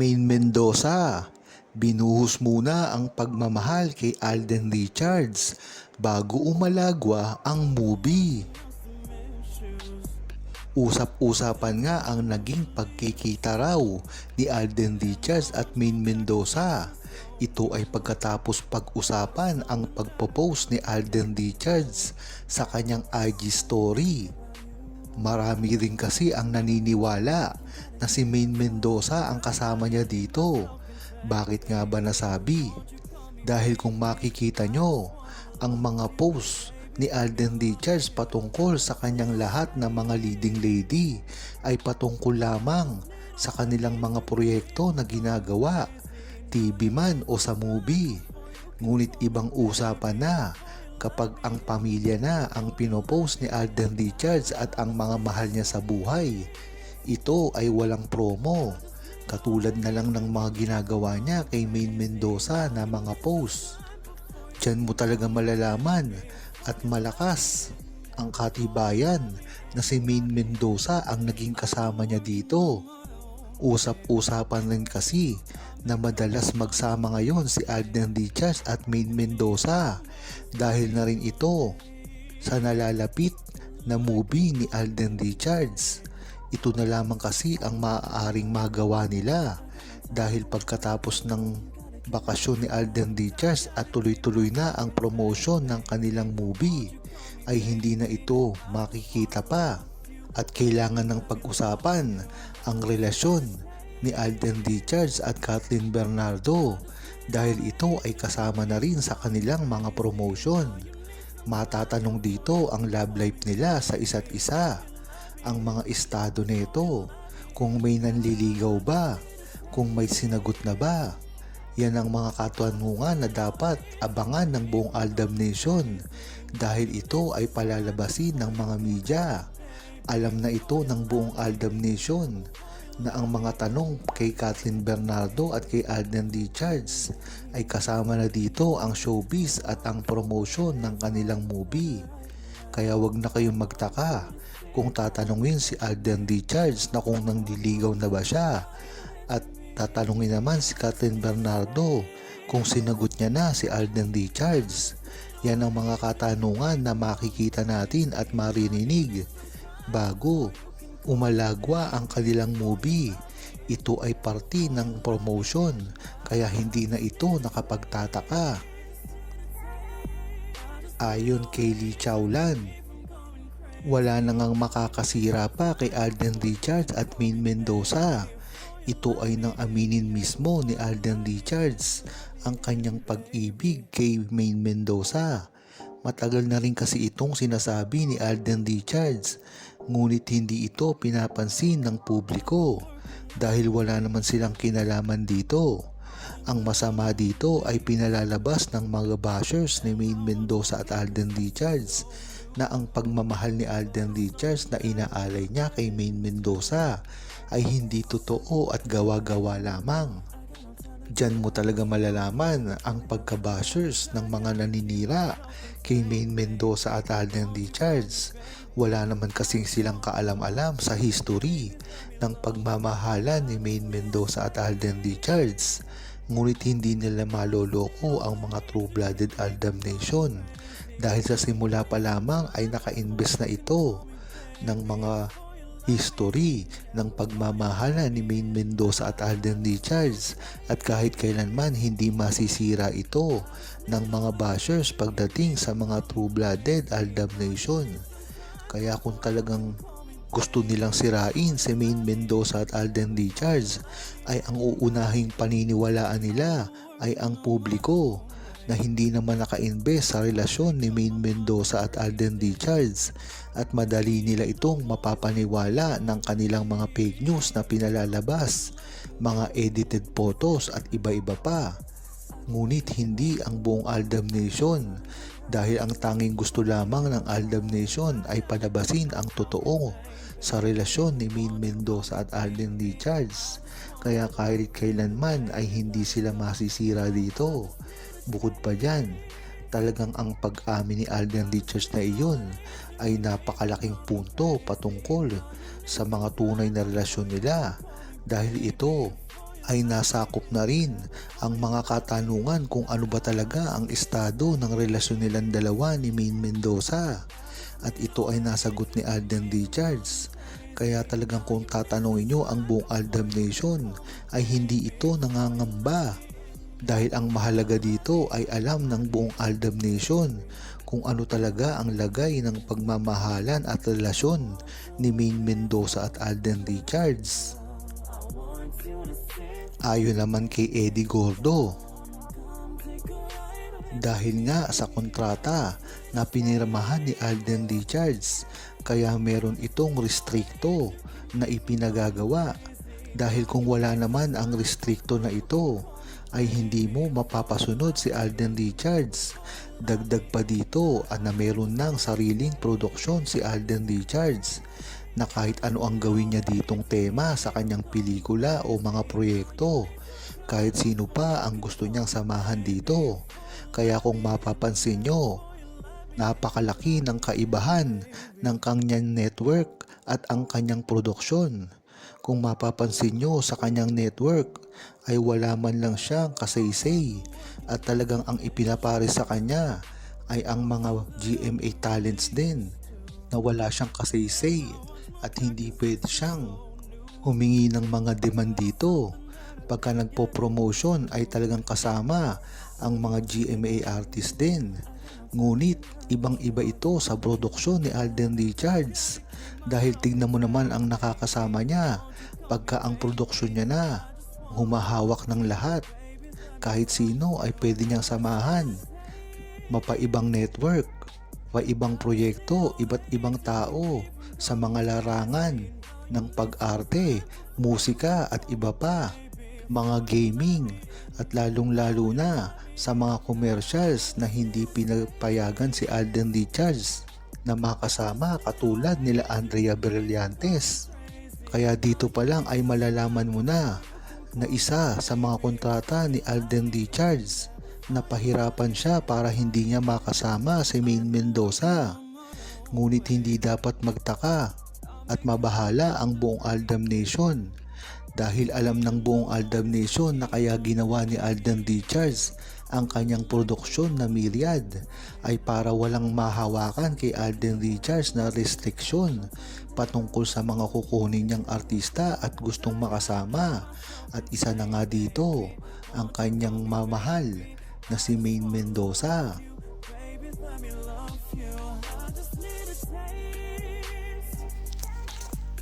Main Mendoza, binuhos muna ang pagmamahal kay Alden Richards bago umalagwa ang movie. Usap-usapan nga ang naging pagkikita raw ni Alden Richards at Main Mendoza. Ito ay pagkatapos pag-usapan ang pagpo-post ni Alden Richards sa kanyang IG story. Marami rin kasi ang naniniwala na si Main Mendoza ang kasama niya dito. Bakit nga ba nasabi? Dahil kung makikita nyo, ang mga post ni Alden Richards patungkol sa kanyang lahat ng mga leading lady ay patungkol lamang sa kanilang mga proyekto na ginagawa, TV man o sa movie. Ngunit ibang usapan na kapag ang pamilya na ang pinopost ni Alden Richards at ang mga mahal niya sa buhay. Ito ay walang promo. Katulad na lang ng mga ginagawa niya kay Main Mendoza na mga post. Diyan mo talaga malalaman at malakas ang katibayan na si Main Mendoza ang naging kasama niya dito. Usap-usapan rin kasi na madalas magsama ngayon si Alden Richards at Main Mendoza. Dahil na rin ito sa nalalapit na movie ni Alden Richards. Ito na lamang kasi ang maaaring magawa nila. Dahil pagkatapos ng bakasyon ni Alden Richards at tuloy-tuloy na ang promotion ng kanilang movie ay hindi na ito makikita pa. At kailangan ng pag-usapan ang relasyon ni Alden Richards at Kathleen Bernardo dahil ito ay kasama na rin sa kanilang mga promotion. Matatanong dito ang love life nila sa isa't isa, ang mga estado nito, kung may nanliligaw ba, kung may sinagot na ba. Yan ang mga katanungan na dapat abangan ng buong Aldam Nation dahil ito ay palalabasin ng mga media. Alam na ito ng buong Aldam Nation na ang mga tanong kay Kathleen Bernardo at kay Alden Richards ay kasama na dito ang showbiz at ang promotion ng kanilang movie. Kaya wag na kayong magtaka kung tatanungin si Alden Richards na kung nangliligaw na ba siya at tatanungin naman si Kathleen Bernardo kung sinagot niya na si Alden Richards. Yan ang mga katanungan na makikita natin at maririnig bago umalagwa ang kanilang movie. Ito ay parte ng promotion kaya hindi na ito nakapagtataka. Ayon kay Lee Chowlan, wala na ngang makakasira pa kay Alden Richards at Main Mendoza. Ito ay nang aminin mismo ni Alden Richards ang kanyang pag-ibig kay Main Mendoza. Matagal na rin kasi itong sinasabi ni Alden Richards ngunit hindi ito pinapansin ng publiko dahil wala naman silang kinalaman dito. Ang masama dito ay pinalalabas ng mga bashers ni Main Mendoza at Alden Richards na ang pagmamahal ni Alden Richards na inaalay niya kay Main Mendoza ay hindi totoo at gawa-gawa lamang. Diyan mo talaga malalaman ang pagkabashers ng mga naninira kay Main Mendoza at Alden Richards. Wala naman kasing silang kaalam-alam sa history ng pagmamahalan ni Main Mendoza at Alden Richards. Ngunit hindi nila maloloko ang mga true-blooded Aldam Nation dahil sa simula pa lamang ay naka-invest na ito ng mga history ng pagmamahalan ni Main Mendoza at Alden Richards at kahit kailanman hindi masisira ito ng mga bashers pagdating sa mga true-blooded Aldam Nation. Kaya kung talagang gusto nilang sirain si Main Mendoza at Alden Richards ay ang uunahing paniniwalaan nila ay ang publiko na hindi naman naka-invest sa relasyon ni Main Mendoza at Alden Richards at madali nila itong mapapaniwala ng kanilang mga fake news na pinalalabas, mga edited photos at iba-iba pa. Ngunit hindi ang buong Aldam Nation dahil ang tanging gusto lamang ng Aldam Nation ay palabasin ang totoo sa relasyon ni Main Mendoza at Alden Richards. Kaya kahit kailanman ay hindi sila masisira dito. Bukod pa dyan, talagang ang pag-amin ni Alden Richards na iyon ay napakalaking punto patungkol sa mga tunay na relasyon nila dahil ito ay nasakop na rin ang mga katanungan kung ano ba talaga ang estado ng relasyon nilang dalawa ni Main Mendoza. At ito ay nasagot ni Alden Richards. Kaya talagang kung tatanungin nyo ang buong Aldam Nation ay hindi ito nangangamba. Dahil ang mahalaga dito ay alam ng buong Aldam Nation kung ano talaga ang lagay ng pagmamahalan at relasyon ni Main Mendoza at Alden Richards. Ayon naman kay Eddie Gordo. Dahil nga sa kontrata na pinirmahan ni Alden Richards kaya meron itong restrikto na ipinagagawa dahil kung wala naman ang restrikto na ito ay hindi mo mapapasunod si Alden Richards. Dagdag pa dito ah, na meron ng sariling produksyon si Alden Richards na kahit ano ang gawin niya ditong tema sa kanyang pelikula o mga proyekto. Kahit sino pa ang gusto niyang samahan dito. Kaya kung mapapansin nyo, napakalaki ng kaibahan ng kanyang network at ang kanyang produksyon. Kung mapapansin nyo sa kanyang network ay wala man lang siyang kasaysay at talagang ang ipinapare sa kanya ay ang mga GMA talents din na wala siyang kasaysay at hindi pwede siyang humingi ng mga demand dito. Pagka nagpo-promotion ay talagang kasama ang mga GMA artist din. Ngunit ibang-iba ito sa produksyon ni Alden Richards dahil tignan mo naman ang nakakasama niya pagka ang produksyon niya na humahawak ng lahat. Kahit sino ay pwede niyang samahan. Mapaibang network, paibang proyekto, iba't ibang tao sa mga larangan ng pag-arte, musika at iba pa, mga gaming at lalong-lalo na sa mga commercials na hindi pinapayagan si Alden Richards na makasama katulad nila Andrea Brillantes. Kaya dito pa lang ay malalaman mo na na isa sa mga kontrata ni Alden Richards na pahirapan siya para hindi niya makasama si Main Mendoza. Ngunit hindi dapat magtaka at mabahala ang buong Aldam Nation dahil alam ng buong Aldam Nation na kaya ginawa ni Alden Richards ang kanyang produksyon na Myriad ay para walang mahawakan kay Alden Richards na restriksyon patungkol sa mga kukunin niyang artista at gustong makasama at isa na nga dito ang kanyang mamahal na si Main Mendoza.